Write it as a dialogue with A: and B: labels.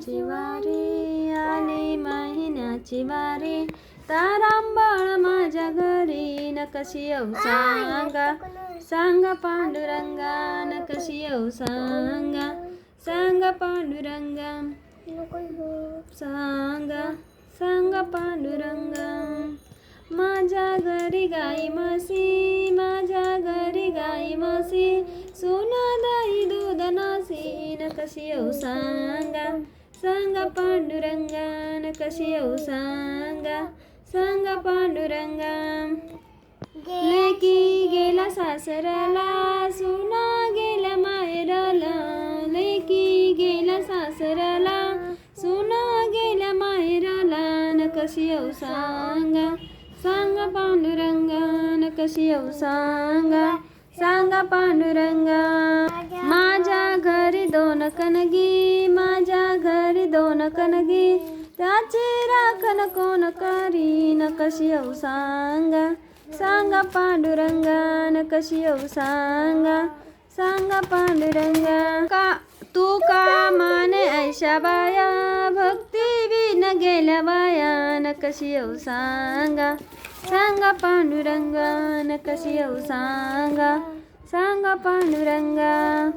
A: महिन्याची वारी आली महिन्याची वारी. तारांबळ माझ्या घरी न कशी येऊ सांगा. सांगा पांडुरंगा न कशी येऊ सांगा. सांगा पांडुरंगा. सांगा सांगा पांडुरंगा. माझ्या घरी गाई म्हशी माझ्या घरी गाई म्हशी सोना दाई दूध नासी न कशी येऊ सांगा. सांगा पांडुरंगान कशी येऊ सांगा. सांगा पांडुरंगा लेकी गेला सासराला सुना गेला माहेरला. लेकी गेला सासराला सुना गेल्या माहेराला न कशी येऊ सांगा. सांगा पांडुरंगा न कशी येऊ सांगा. सांगा पांडुरंगा माझ्या घरी दोन कणगी दोन कनगी त्याचे राखण कोण करी न कशी येऊ सांगा. सांगा पांडुरंगा न कशी येऊ सांगा. सांगा पांडुरंगा का तू का माने ऐशा बाया. भक्ती विन गेल्या बाया न कशी येऊ सांगा. सांगा पांडुरंगा न कशी येऊ सांगा. सांगा पांडुरंगा.